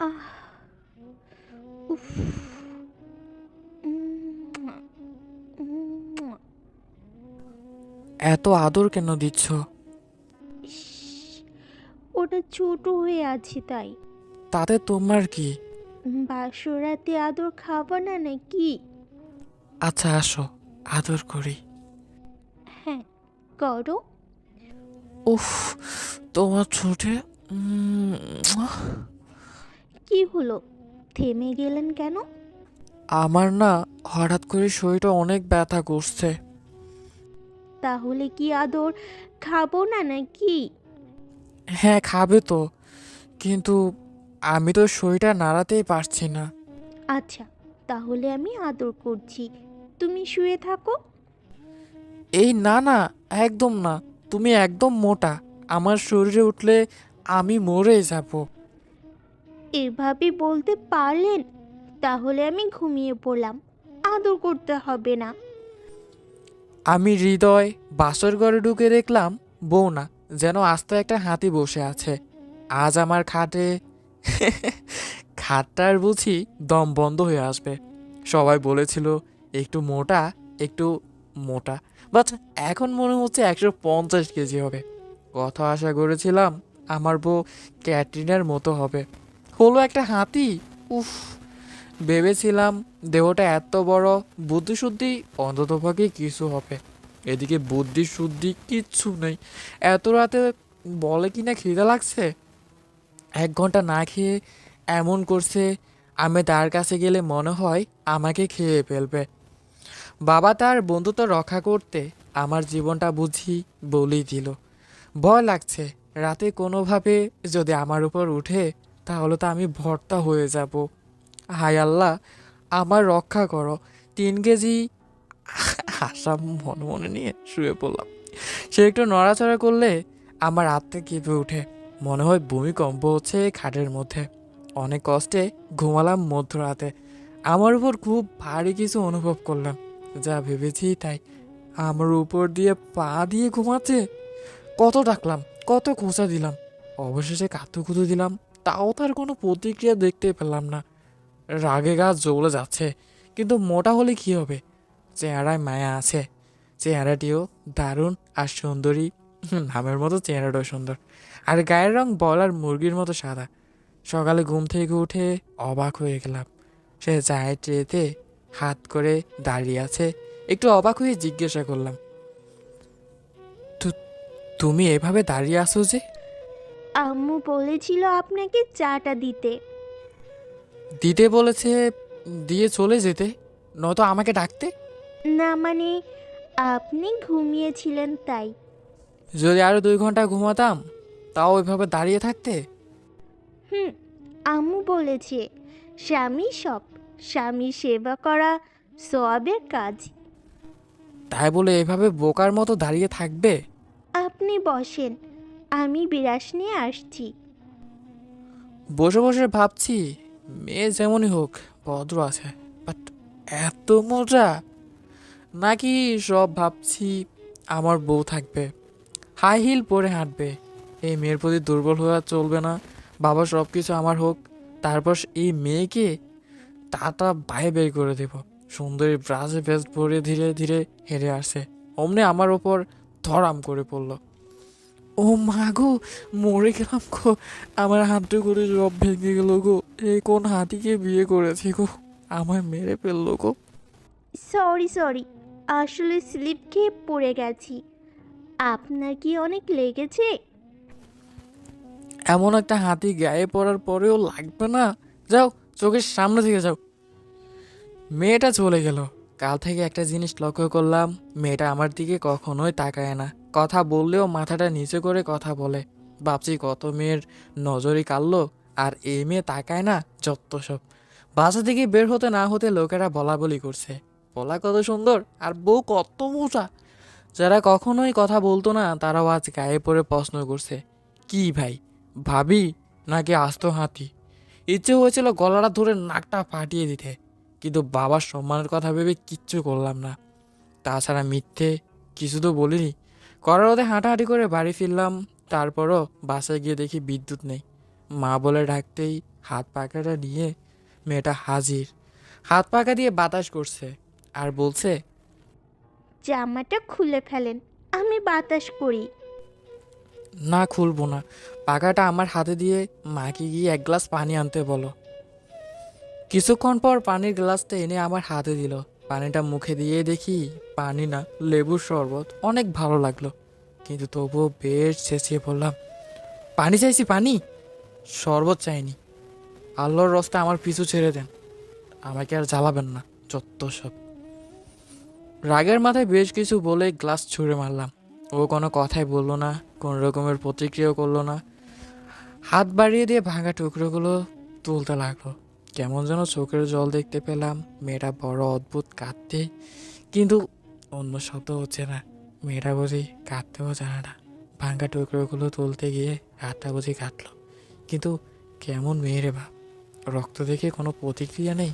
আহ উফ এত আদর কেন দিচ্ছ? ওটা ছোট হয়ে আছে তাই। তাতে তোমার কি? বাসরাতে আদর খাব না নাকি? আচ্ছা আসো আদর করি। হ্যাঁ করো। উফ তোমার ছোটে কি হলো? থেমে গেলেন কেন? আমার না হঠাৎ করে শরীরটা অনেক ব্যথা করছে। তাহলে কি আদর খাব না নাকি? হ্যাঁ খাবে তো। কিন্তু আমি তো শরীরটা নাড়াতেই পারছি না। আচ্ছা তাহলে আমি আদর করছি। তুমি শুয়ে থাকো। এই না না একদম না। তুমি একদম মোটা। আমার শরীরে উঠলে আমি মরে যাব। এভাবে বলতে পারলেন, তাহলে আমি ঘুমিয়ে পড়লাম। আদর করতে হবে না। আমি হৃদয় বাসর ঘরে ঢুকে দেখলাম বউ না যেন আস্তে একটা হাতি বসে আছে। আজ আমার খাটে খাটটার বুঝি দম বন্ধ হয়ে আসবে। সবাই বলেছিল, একটু মোটা একটু মোটা। বাট এখন মনে হচ্ছে একশো পঞ্চাশ কেজি হবে। কথা আশা করেছিলাম, আমার বউ ক্যাটরিনার মতো হবে। হলো একটা হাতি? উফ, ভেবেছিলাম দেহটা এত বড়, বুদ্ধিশুদ্ধি অন্ততপক্ষে কিছু হবে। এদিকে বুদ্ধি শুদ্ধি কিচ্ছু নেই। এত রাতে বলে কি না খিদে লাগছে? এক ঘণ্টা না খেয়ে এমন করছে, আমি তার কাছে গেলে মনে হয় আমাকে খেয়ে ফেলবে। বাবা তার বন্ধুত্ব রক্ষা করতে আমার জীবনটা বুঝি বলেই দিল। ভয় লাগছে, রাতে কোনোভাবে যদি আমার উপর উঠে তাহলে তো আমি ভর্তা হয়ে যাব। হায় আল্লাহ, আমার রক্ষা করো। তিন কেজি আশা মনে মনে নিয়ে শুয়ে পড়লাম। সে একটু নড়াচড়া করলে আমার আত্মা কেঁপে উঠে মনে হয় ভূমিকম্প হচ্ছে খাটের মধ্যে। অনেক কষ্টে ঘুমালাম মধ্যরাতে। আমার উপর খুব ভারী কিছু অনুভব করলাম। যা ভেবেছি তাই। আমার উপর দিয়ে পা দিয়ে ঘুমাচ্ছে। কত ডাকলাম, কত খোঁচা দিলাম। অবশেষে কাতুকুতু দিলাম। তাও তার কোনো প্রতিক্রিয়া দেখতে পেলাম না। রাগে গা জ্বলে যাচ্ছে, কিন্তু মোটা হলে কি হবে? চেহারায় মায়া আছে। চেহারাটিও দারুণ আর সুন্দরী। নামের মতো চেহারাটাও সুন্দর। আর গায়ের রং বলার মুরগির মতো সাদা। সকালে ঘুম থেকে উঠে অবাক হয়ে গেলাম। সে চায়ের ট্রেতে হাত করে দাঁড়িয়ে আছে। একটু অবাক হয়ে জিজ্ঞাসা করলাম, "তু- তুমি এভাবে দাঁড়িয়ে আছো যে? আম্মু বলেছিল আপনাকে চাটা দিতে। দিতে বলেছে দিয়ে চলে যেতে নয়তো আমাকে ডাকতে? না মানে আপনি ঘুমিয়েছিলেন তাই। যদি আরও দুই ঘণ্টা ঘুমাতাম তাও ওইভাবে দাঁড়িয়ে থাকতে? হুম আম্মু বলেছে স্বামী সব স্বামী সেবা করা সবের কাজ। তাই বলে এভাবে বোকার মতো দাঁড়িয়ে থাকবে? আপনি বসেন আমি বিরাস নিয়ে আসছি। বসে বসে ভাবছি, মেয়ে যেমনই হোক, ভদ্র আছে বাট এত মজা। নাকি সব ভাবছি আমার বউ থাকবে হাই হিল পরে হাঁটবে, এই মেয়ের প্রতি দুর্বল আর চলবে না, বাবা সব কিছু আমার হোক, তারপর এই মেয়েকে টাটা বাইরে বের করে দেব। সুন্দরী ব্রাজে ভেস্ট পরে ধীরে ধীরে হেরে আসে অমনি আমার ওপর ধরাম করে পড়ল। ও মা গো মরে গেলাম গো। আমার হাতটা করে সব ভেঙে গেল গো। এই কোন হাতিকে বিয়ে করেছে গো? আমায় মেরে ফেলল গো। সরি সরি আসলে স্লিপ খেয়ে পড়ে গেছি। আপনার কি অনেক লেগেছে? এমন একটা হাতি গায়ে পড়ার পরেও লাগবে না? যাও চোখের সামনে থেকে যাও। মেয়েটা চলে গেল। কাল থেকে একটা জিনিস লক্ষ্য করলাম মেয়েটা আমার দিকে কখনোই তাকায় না। কথা বললেও মাথাটা নিচে করে কথা বলে। ভাবছি কত মেয়ের নজরই কাড়লো, আর এই মেয়ে তাকায় না যত সব। বাসা থেকে বের হতে না হতে লোকেরা বলা বলি করছে। বলা কত সুন্দর, আর বউ কত মোটা। যারা কখনোই কথা বলতো না, তারাও আজ গায়ে পড়ে প্রশ্ন করছে, কি ভাই, ভাবি নাকি আস্ত হাতি? ইচ্ছে হয়েছিল গলাটা ধরে নাকটা ফাটিয়ে দিতে, কিন্তু বাবার সম্মানের কথা ভেবে কিচ্ছু করলাম না। তাছাড়া মিথ্যে কিছু তো বলিনি করার ওদের হাঁটাহাঁটি করে বাড়ি ফিরলাম। তারপরও বাসায় গিয়ে দেখি বিদ্যুৎ নেই। মা বলে ডাকতেই হাত পাখাটা নিয়ে মেয়েটা হাজির। হাত পাখা দিয়ে বাতাস করছে আর বলছে জামাটা খুলে ফেলেন আমি বাতাস করি। না খুলবো না পাখাটা আমার হাতে দিয়ে মাকে গিয়ে এক গ্লাস পানি আনতে বলো। কিছুক্ষণ পর পানির গ্লাসটা এনে আমার হাতে দিল। পানিটা মুখে দিয়ে দেখি পানি না, লেবুর শরবত। অনেক ভালো লাগল। কিন্তু তবুও বেশ চেঁচিয়ে বললাম, পানি চাইছি, পানি? শরবত চাইনি। আল্লোর রসটা আমার পিছু ছেড়ে দেন। আমাকে আর জ্বালাবেন না, যত সব। রাগের মাথায় বেশ কিছু বলে গ্লাস ছুঁড়ে মারলাম। ও কোনো কথাই বলল না, কোনো রকমের প্রতিক্রিয়াও করল না। হাত বাড়িয়ে দিয়ে ভাঙা টুকরোগুলো তুলতে লাগল। কেমন যেন চোখের জল দেখতে পেলাম। মেয়েটা বড় অদ্ভুত কাঁদতে, কিন্তু অন্য শব্দ হচ্ছে না। মেয়েটা বুঝি কাঁদতেও জানে না। ভাঙ্গা টুকরোগুলো তুলতে গিয়ে হাতটা বুঝি কাটলো কিন্তু কেমন মেয়ে রে বাপ। রক্ত দেখে কোনো প্রতিক্রিয়া নেই।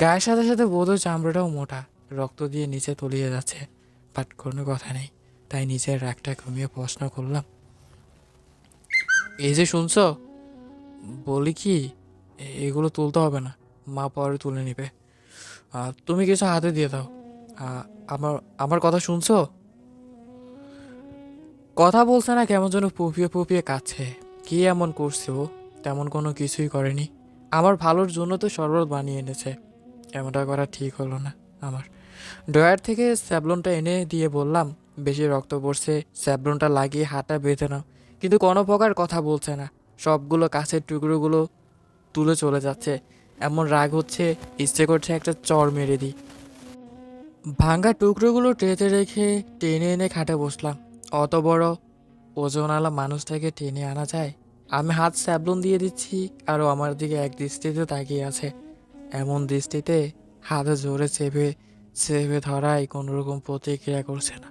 গায়ের সাথে সাথে বোধহয় চামড়াটাও মোটা। রক্ত দিয়ে নিচে তলিয়ে যাচ্ছে। বাট কোনো কথা নেই। তাই নিজের রাগটা কমিয়ে প্রশ্ন করলাম, এই যে শুনছো, বলি কি এগুলো তুলতে হবে না। মা পরে তুলে নিবে। তুমি কিছু হাতে দিয়ে দাও। আমার আমার কথা শুনছো? কথা বলছে না কেমন যেন পুপিয়ে পুপিয়ে কাছে কি এমন করছে ও? তেমন কোনো কিছুই করেনি। আমার ভালোর জন্য তো শরবত বানিয়ে এনেছে। এমনটা করা ঠিক হলো না আমার। ড্রয়ার থেকে স্যাবলনটা এনে দিয়ে বললাম, বেশি রক্ত পড়ছে স্যাবলনটা লাগিয়ে হাতটা বেঁধে নাও। কিন্তু কোনো প্রকার কথা বলছে না। সবগুলো কাছের টুকরোগুলো তুলে চলে যাচ্ছে। এমন রাগ হচ্ছে ইচ্ছে করছে একটা চর মেরে দিই। ভাঙ্গা টুকরোগুলো ট্রেতে রেখে টেনে এনে খাটে বসলাম। অত বড় ওজনওয়ালা মানুষটাকে টেনে আনা যায়? আমি হাত স্যাবলন দিয়ে দিচ্ছি, আরও আমার দিকে এক দৃষ্টিতে তাকিয়ে আছে। এমন দৃষ্টিতে হাতে জোরে চেপে চেপে ধরাই কোনো রকম প্রতিক্রিয়া করছে না।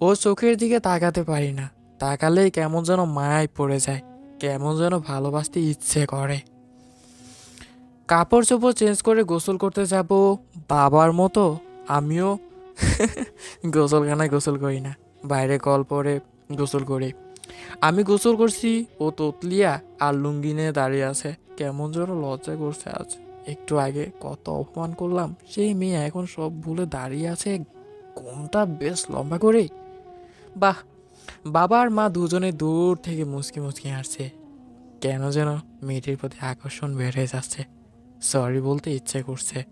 ও চোখের দিকে তাকাতে পারি না। তাকালেই কেমন যেন মায়ায় পড়ে যায়। কেমন যেন ভালোবাসতে ইচ্ছে করে। কাপড় চোপড় চেঞ্জ করে গোসল করতে যাব, বাবার মতো? আমিও গোসলখানায় গোসল করি না, বাইরে কল পরে গোসল করি। আমি গোসল করছি, ও তোতলিয়া আর লুঙ্গি নিয়ে দাঁড়িয়ে আছে, কেমন যেন লজ্জা করছে আজ। একটু আগে কত অপমান করলাম, সেই মেয়ে এখন সব ভুলে দাঁড়িয়ে আছে, কোনটা বেশ লম্বা করে? বাহ বাবা আর মা দুজনে দূর থেকে মুচকি মুচকি হাসছে কেন যেন মেয়েটির প্রতি আকর্ষণ বেড়ে যাচ্ছে। সরি বলতে ইচ্ছে করছে।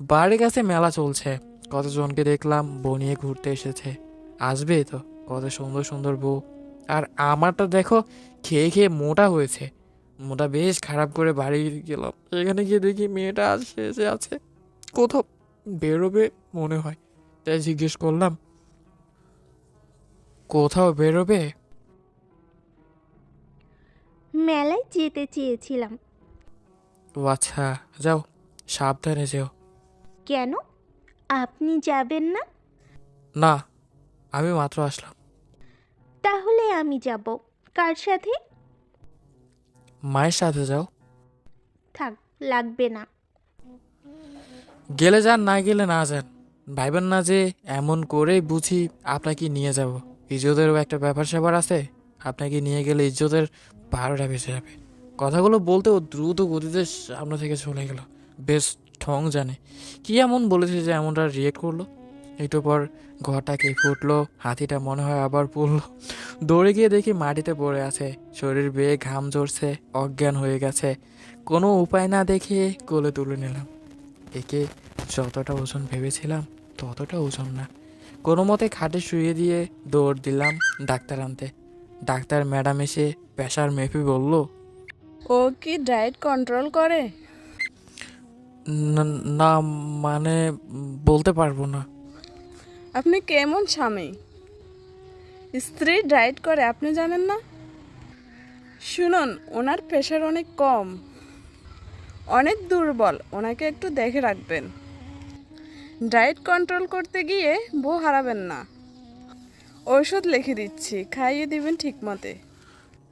বাড়ির কাছে মেলা চলছে। কতজনকে দেখলাম বউ নিয়ে ঘুরতে এসেছে। আসবে তো, কত সুন্দর সুন্দর বউ। আর আমারটা দেখো, খেয়ে খেয়ে মোটা হয়েছে। মোটা বেশ খারাপ করে বাড়ি গেলাম। এখানে গিয়ে দেখি মেয়েটা আজ শেষে আছে। কোথাও বেরোবে মনে হয়। তাই জিজ্ঞেস করলাম কোথাও বেরোবে? মেলায় যেতে চেয়েছিলাম। ও আচ্ছা যাও সাবধানে যেও। কেন? আপনি যাবেন না? না আমি মাত্র আসলাম। তাহলে আমি যাব। কার সাথে? মায়ের সাথে যাও। থাক লাগবে না। গেলে যান না গেলে না যান। ভাইবেন না যে এমন করেই বুঝি আপনাকে নিয়ে যাব। ইজ্জতেরও একটা ব্যাপার স্যাপার আছে। আপনাকে নিয়ে গেলে ইজ্জতের বারোটা বেঁচে যাবে। কথাগুলো বলতে ও দ্রুত গতিতে সামনে থেকে চলে গেল। বেশ ঠং জানে। কি এমন বলেছে যে এমনটা রিয়েক্ট করল? একটু পর ঘরটা কে ফুটলো হাতিটা মনে হয় আবার পড়ল। দৌড়ে গিয়ে দেখি মাটিতে পড়ে আছে। শরীর বেয়ে ঘাম ঝরছে, অজ্ঞান হয়ে গেছে। কোনো উপায় না দেখে কোলে তুলে নিলাম। একে যতটা ওজন ভেবেছিলাম, ততটা ওজন না। কোনো মতে খাটে শুয়ে দিয়ে দৌড় দিলাম ডাক্তার আনতে। ডাক্তার ম্যাডাম এসে প্রেশার মেপে বলল ও কি ডায়েট কন্ট্রোল করে? "না- না মানে বলতে পারব না। আপনি কেমন স্বামী? স্ত্রী ডায়েট করে আপনি জানেন না? শুনুন ওনার প্রেশার অনেক কম। অনেক দুর্বল ওনাকে একটু দেখে রাখবেন। ডায়েট কন্ট্রোল করতে গিয়ে বউ হারাবেন না। ঔষধ লিখে দিচ্ছি, খাইয়ে দিবেন ঠিক মতে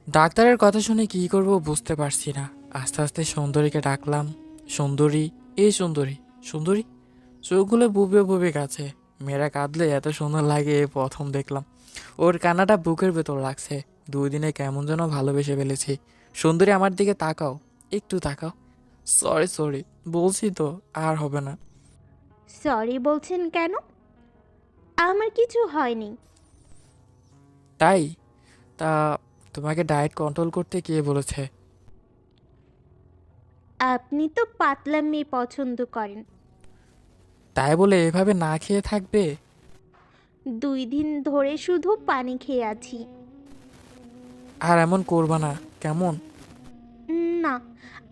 ডাক্তারের কথা শুনে কি করব বুঝতে পারছি না। আস্তে আস্তে সুন্দরীকে ডাকলাম, সুন্দরী, এই সুন্দরী সুন্দরী, চোখগুলো বুবে বুবে গেছে। মেয়েরা কাঁদলে এত সুন্দর লাগে প্রথম দেখলাম। ওর কান্নাটা বুকের ভেতর লাগছে, দুই দিনে কেমন যেন ভালোবেসে ফেলেছি। সুন্দরী আমার দিকে তাকাও, একটু তাকাও। সরি সরি বলছি তো, আর হবে না। সরি বলছেন কেন? আমার কিছু হয়নি। তাই? তা তোমাকে ডায়েট কন্ট্রোল করতে কে বলেছে? আপনি তো পাতলা মেয়ে পছন্দ করেন। তাই বলে এভাবে না খেয়ে থাকবে? দুই দিন ধরে শুধু পানি খেয়ে আছি। আর এমন করবা না কেমন? না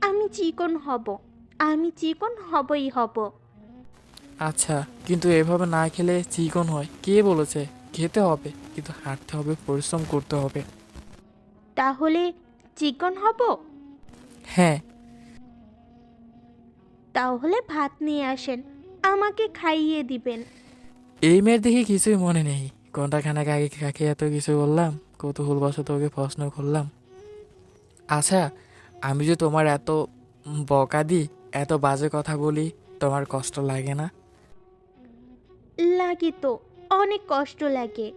আমি চিকন হব। আমি চিকন হবই হব। আচ্ছা কিন্তু এভাবে না খেলে চিকন হয়। কে বলেছে? খেতে হবে কিন্তু হাঁটতে হবে পরিশ্রম করতে হবে। তাহলে চিকন হব? হ্যাঁ। তাহলে ভাত নিয়ে আসেন আমাকে খাইয়ে দিবেন। এই মেয়ের দেখে কিছুই মনে নেই। ঘণ্টা খানেক আগে কাকে এত কিছু বললাম? কৌতূহল বশত ওকে প্রশ্ন করলাম। আচ্ছা আমি যে তোমার এত বকা দিই এত বাজে কথা বলি তোমার কষ্ট লাগে না? লাগে তো অনেক কষ্ট লাগে।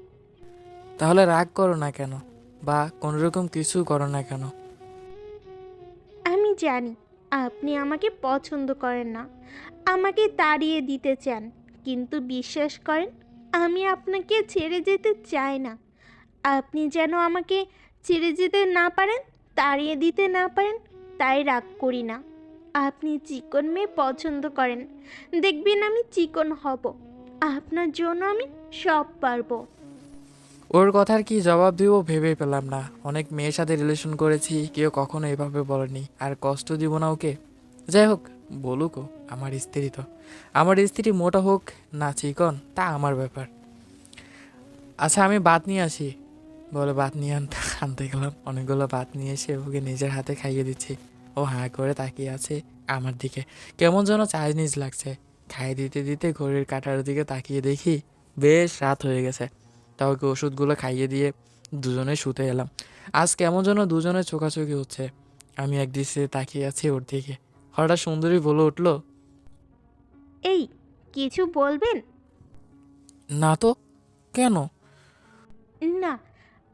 তাহলে রাগ করো না কেন? বা কোনোরকম কিছু করো না কেন? আমি জানি আপনি আমাকে পছন্দ করেন না। আমাকে তাড়িয়ে দিতে চান কিন্তু বিশ্বাস করেন আমি আপনাকে ছেড়ে যেতে চাই না। আপনি যেন আমাকে ছেড়ে যেতে না পারেন তাড়িয়ে দিতে না পারেন তাই রাগ করি না। আপনি চিকন মেয়ে পছন্দ করেন। দেখবেন আমি চিকন হব। আপনার জন্য আমি সব পারব। ওর কথার কি জবাব দিব ভেবে পেলাম না। অনেক মেয়ের সাথে রিলেশন করেছি, কেউ কখনো এভাবে বলেনি। আর কষ্ট দিব না ওকে। যাই হোক, বলুক আমার স্ত্রী তো। আমার স্ত্রী মোটা হোক না চিকন, তা আমার ব্যাপার। আচ্ছা আমি ভাত নিয়ে আসি। বলে ভাত নিয়ে আনতে আনতে গেলাম। অনেকগুলো ভাত নিয়ে এসে ওকে নিজের হাতে খাইয়ে দিচ্ছি। ও হাঁ করে তাকিয়ে আছে আমার দিকে। কেমন যেন চাইনিজ লাগছে। খাইয়ে দিতে দিতে ঘড়ির কাটার দিকে তাকিয়ে দেখি বেশ রাত হয়ে গেছে। তা ওকে ওষুধগুলো খাইয়ে দিয়ে দুজনে শুতে এলাম। আজ কেমন যেন দুজনে চোখাচোখি হচ্ছে। আমি এক দৃষ্টিতে তাকিয়ে আছি ওর দিকে। হঠাৎ সুন্দরী বলে উঠল এই কিছু বলবেন? না তো কেন? না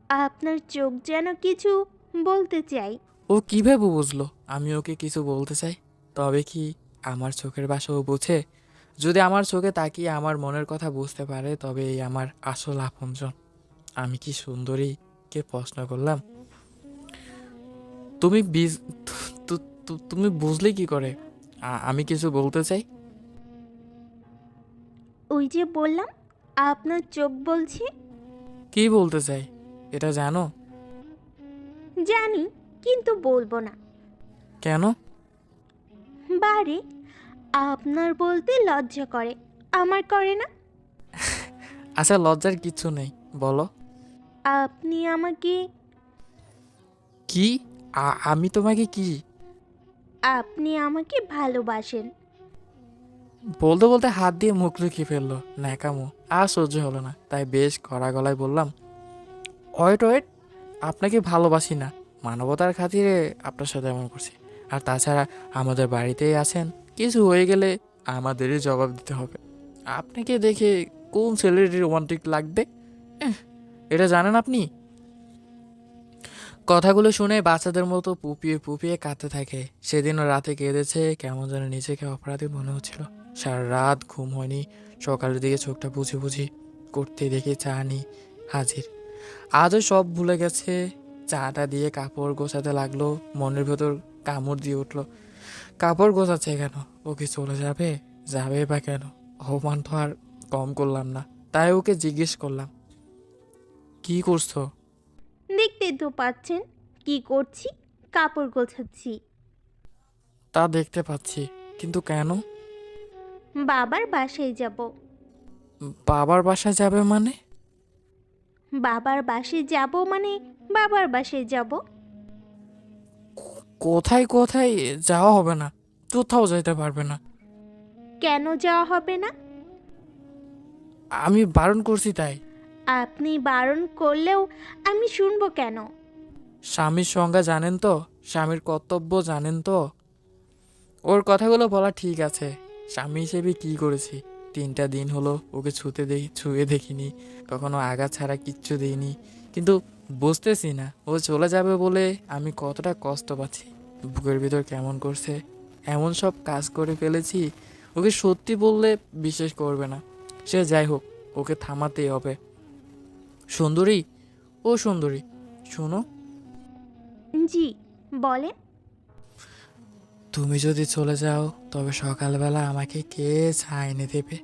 আপনার চোখ যেন কিছু বলতে চাই। ও কীভাবে বুঝলো? আমি ওকে কিছু বলতে চাই? তবে কি আমার চোখের ভাষা ও বুঝে? যদি আমার চোখে তাকিয়ে আমার মনের কথা বুঝতে পারে তবে এই আমার আসল আপনজন। আমি কি সুন্দরীকে প্রশ্ন করলাম? তুমি তুমি বুঝলে কি করে? আমি কিছু বলতে চাই? ওই যে বললাম আপনার চোখ বলছে। কি বলতে চাই? এটা জানো? জানি কিন্তু বলব না। কেন? বারে আপনার বলতে লজ্জা করে আমার করে না? আচ্ছা লজ্জার কিচ্ছু নেই বলো। আপনি আমাকে কি? আ- আমি তোমাকে কি? আপনি আমাকে ভালোবাসেন। বলতে বলতে হাত দিয়ে মুখ লুকিয়ে ফেলল ন্যাকামো। আর সহ্য হলো না তাই বেশ কড়া গলায় বললাম ওয়েট ওয়েট আপনাকে ভালোবাসি না। মানবতার খাতিরে আপনার সাথে এমন করছি। আর তাছাড়া আমাদের বাড়িতেই আছেন কিছু হয়ে গেলে আমাদেরই জবাব দিতে হবে। আপনাকে দেখে কোন ছেলের রোমান্টিক লাগবে? এটা জানেন আপনি? কথাগুলো শুনে বাচ্চাদের মতো পুপিয়ে পুপিয়ে কাঁদতে থাকে। সেদিনও রাতে কেঁদেছে, কেমন যেন নিজেকে অপরাধী মনে হচ্ছিল। সারা রাত ঘুম হয়নি, সকালের দিকে চোখটা বুঝি বুঝি করতে দেখে চা নি হাজির। আজও সব ভুলে গেছে, চাটা দিয়ে কাপড় গোছাতে লাগল, মনের ভেতর কামড় দিয়ে উঠল। কাপড় গোছাচ্ছে কেন? ও কি চলে যাবে? যাবে বা কেন? অপমান তো আর কম করলাম না। তাই ওকে জিজ্ঞেস করলাম কি করছ? দেখতে তো পাচ্ছেন কি করছি কাপড় গোছাচ্ছি। তা দেখতে পাচ্ছি কিন্তু কেন? বাবার বাসায় যাব। বাবার বাসায় যাবে মানে? বাবার বাসায় যাব মানে বাবার বাসায় যাব। কোথায় কোথায় যাওয়া হবে না কোথাও যেতে পারবে না। কেন যাওয়া হবে না? আমি বারণ করছি তাই। আপনি বারণ করলেও আমি শুনব কেন? স্বামীর সংজ্ঞা জানেন তো স্বামীর কর্তব্য জানেন তো। ওর কথাগুলো বলা ঠিক আছে স্বামী হিসেবে কি করেছি? তিনটা দিন হলো ওকে ছুতে দেখি ছুঁয়ে দেখিনি কখনো আগা ছাড়া কিচ্ছু দিইনি। কিন্তু বুঝতেছি না। ও চলে যাবে বলে আমি কতটা কষ্ট পাচ্ছি। বুকের ভিতর কেমন করছে এমন সব কাজ করে ফেলেছি ওকে সত্যি বললে বিশ্বাস করবে না। সে যাই হোক ওকে থামাতেই হবে। সুন্দরী ও সুন্দরী শোনো। জি বলেন। তুমি যদি চলে যাও তবে সকালবেলা আমাকে কে এনে দেবে?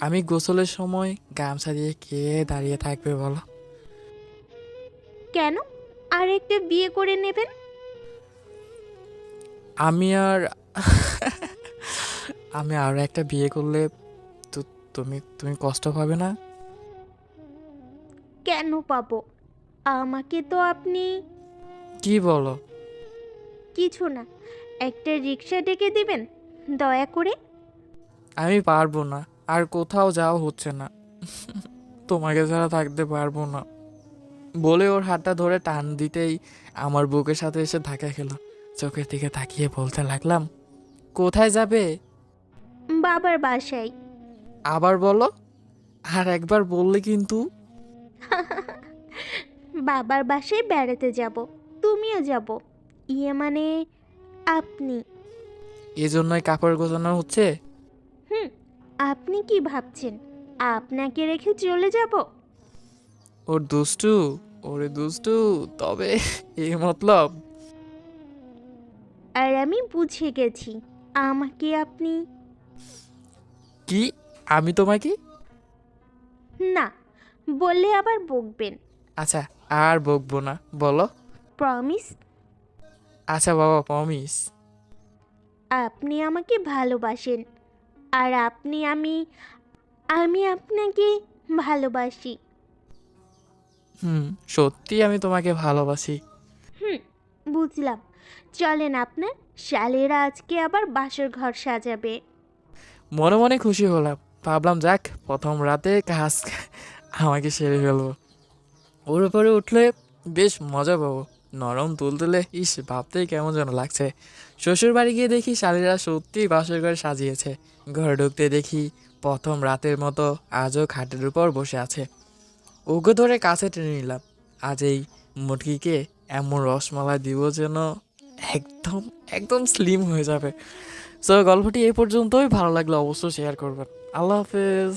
আমি গোসলের সময় গামছা দিয়ে কে দাঁড়িয়ে থাকবে বলো? কেন? আর একটা বিয়ে করে নেবেন? আমি আর আমি আরও একটা বিয়ে করলে তো তুমি তুমি কষ্ট পাবে না? কেন পাবো? আমাকে তো আপনি কি বলো? কিছু না একটা রিক্সা ডেকে দিবেন? দয়া করে? আমি পারব না আর কোথাও যাওয়া হচ্ছে না। তোমাকে ছাড়া থাকতে পারব না। বলে ওর হাতটা ধরে টান দিতেই আমার বুকের সাথে এসে ধাক্কা খেলো। চোখের দিকে তাকিয়ে বলতে লাগলাম কোথায় যাবে? বাবার বাসায়। আবার বলো আর একবার বললে কিন্তু। বাবার বাসায় বেড়াতে যাব তুমিও যাব। ইয়ে মানে আপনি। এজন্যই কাপড় গোছানো হচ্ছে? হুম আপনি কি ভাবছেন আপনাকে রেখে চলে যাব? ওর দুষ্টু ওরে দুষ্টু তবে এই মতলব। আর আমি বুঝে গেছি আমাকে আপনি কি? আমি তোমাকে? না বললে আবার বকবেন। আচ্ছা আর বকবো না বলো। প্রমিস আচ্ছা বাবা প্রমিস আপনি আমাকে ভালোবাসেন আর আপনি আমি আমি আপনাকে ভালোবাসি। হুম সত্যি আমি তোমাকে ভালোবাসি। হুম বুঝলাম। চলেন আপনার শালেরা আজকে আবার বাসর ঘর সাজাবে। মনে মনে খুশি হলাম। ভাবলাম যাক প্রথম রাতে কাজ আমাকে সেরে ফেলব। ওর উপরে উঠলে বেশ মজা পাবো। নরম তুলতুলে ইস ভাবতেই কেমন যেন লাগছে। শ্বশুর বাড়ি গিয়ে দেখি শালীরা সত্যিই বাসর ঘর সাজিয়েছে। ঘরে ঢুকতে দেখি প্রথম রাতের মতো আজও খাটের উপর বসে আছে। ওকে ধরে কাছে টেনে নিলাম। আজ এই মুটকিকে এমন রসমালাই দিব যেন একদম একদম স্লিম হয়ে যাবে। সো গল্পটি এই পর্যন্তই। ভালো লাগলে অবশ্যই শেয়ার করবেন। আল্লাহ হাফেজ।